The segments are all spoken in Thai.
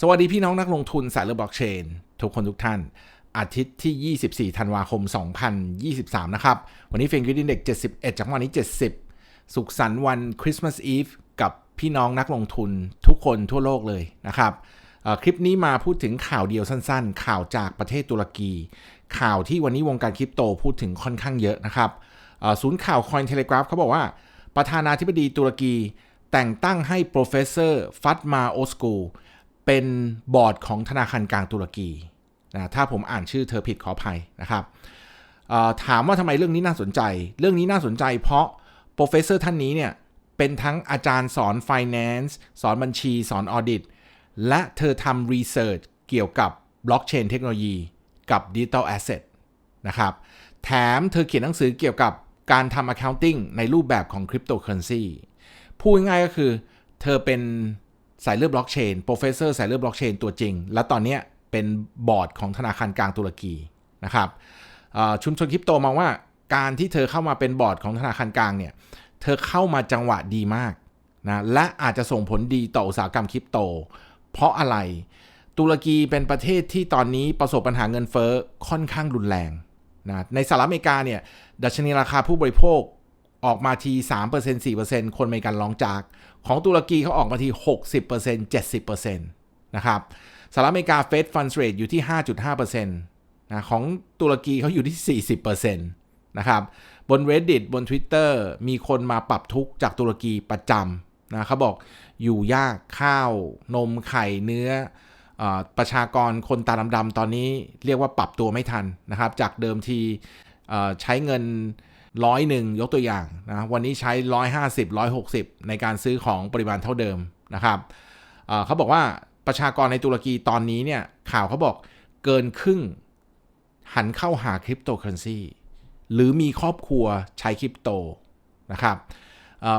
สวัสดีพี่น้องนักลงทุนสายเรือบล็อกเชน ทุกคนทุกท่าน อาทิตย์ที่ 24 ธันวาคม 2023 นะครับ วันนี้เฟงกิดินเด็ก 71 จากวันนี้ 70 สุขสันต์วันคริสต์มาสอีฟกับพี่น้องนักลงทุนทุกคนทั่วโลกเลยนะครับ คลิปนี้มาพูดถึงข่าวเดียวสั้นๆ ข่าวจากประเทศตุรกี ข่าวที่วันนี้วงการคริปโตพูดถึงค่อนข้างเยอะนะครับศูนย์ข่าว Cointelegraph เขาบอกว่า ประธานาธิบดีตุรกี แต่งตั้งให้ professor Fatma Ozgu เป็นบอร์ดของธนาคารกลางตุรกีนะถ้าผมอ่านชื่อเธอผิดขออภัยนะครับถามว่าทำไมเรื่องนี้น่าสนใจ เรื่องนี้น่าสนใจเพราะ professor ท่านนี้เนี่ยเป็นทั้งอาจารย์สอน finance สอนบัญชี สอน audit และเธอทำ research เกี่ยวกับบล็อกเชนเทคโนโลยีกับ digital asset นะครับ แถมเธอเขียนหนังสือเกี่ยวกับการทำ accounting ในรูปแบบของ cryptocurrency พูดง่ายก็คือเธอเป็น สายเลือดบล็อกเชน professor สายเลือดบล็อกเชนตัวจริง และตอนนี้เป็นบอร์ดของธนาคารกลางตุรกีนะครับชุมชนคริปโตมองว่าการที่เธอเข้ามาเป็นบอร์ดของธนาคารกลางเนี่ยเธอเข้ามาจังหวะดีมากนะและอาจจะส่งผลดีต่ออุตสาหกรรมคริปโต เพราะอะไรตุรกีเป็นประเทศที่ตอนนี้ประสบปัญหาเงินเฟ้อค่อนข้างรุนแรงนะในสหรัฐอเมริกาเนี่ยดัชนีราคาผู้บริโภค ออกมาที 3% 4%คนอเมริกันร้องจาก ของตุรกีเขาออกมาที 60% 70%นะครับสหรัฐอเมริกาเฟดฟันเรทอยู่ที่ 5.5%นะของตุรกีเขาอยู่ที่ 40%นะครับบน Reddit บน Twitter มีคนมาปรับทุกจากตุรกีประจำนะเขาบอกอยู่ยากข้าวนมไข่เนื้ออประชากรคนตาดำๆตอนนี้เรียกว่าปรับตัวไม่ทันนะครับ จากเดิมทีใช้เงิน ร้อยหนึ่งยกตัวอย่างนะวันนี้ใช้150 160ในการซื้อของปริมาณเท่าเดิมนะครับเขาบอกว่าประชากรในตุรกีตอนนี้เนี่ยข่าวเขาบอกเกินครึ่งหันเข้าหาคริปโตเคอเรนซีหรือมีครอบครัวใช้คริปโตนะครับ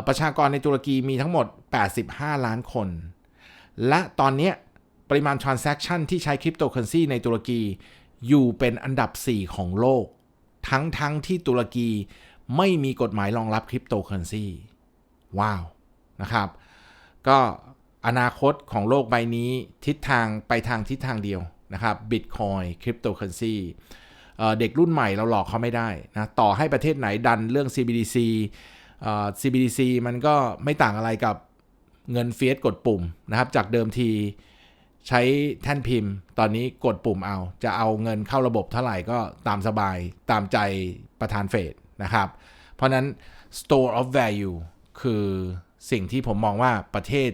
ประชากรในตุรกีมีทั้งหมด 85 ล้านคน และตอนนี้ปริมาณ transaction ที่ใช้คริปโตเคอเรนซีในตุรกีอยู่เป็นอันดับ 4 ของโลก ทั้งทั้งที่ตุรกีไม่มีกฎหมายรองรับคริปโตเคอเรนซีว้าว นะครับ ก็อนาคตของโลกใบนี้ทิศทางไปทางทิศทางเดียวนะครับบิตคอยคริปโตเคอเรนซีเด็กรุ่นใหม่เราหลอกเขาไม่ได้นะ ต่อให้ประเทศไหนดันเรื่อง CBDC อ CBDC มันก็ไม่ต่างอะไรกับเงินเฟียสกดปุ่มนะครับ จากเดิมที ใช้แท่นพิมพ์ ตอนนี้กดปุ่มเอา จะเอาเงินเข้าระบบเท่าไหร่ก็ตามสบายตามใจประธานเฟดนะครับ เพราะนั้น store of value คือสิ่งที่ผมมองว่าประเทศ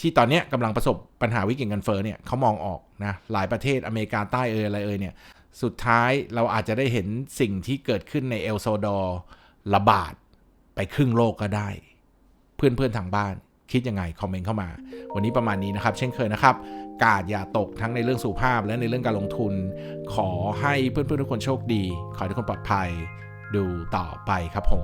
ที่ตอนนี้กำลังประสบปัญหาวิกฤตเงินเฟ้อเนี่ยเขามองออกนะหลายประเทศอเมริกาใต้เอยอะไรเอยเนี่ยสุดท้ายเราอาจจะได้เห็นสิ่งที่เกิดขึ้นในเอลโซดอร์ระบาดไปครึ่งโลกก็ได้ เพื่อนๆทางบ้าน คิดยังไงคอมเมนต์เข้ามา วันนี้ประมาณนี้นะครับ เช่นเคยนะครับ กาดอย่าตกทั้งในเรื่องสุขภาพและในเรื่องการลงทุน ขอให้เพื่อนๆทุกคนโชคดี ขอให้ทุกคนปลอดภัย ดูต่อไปครับผม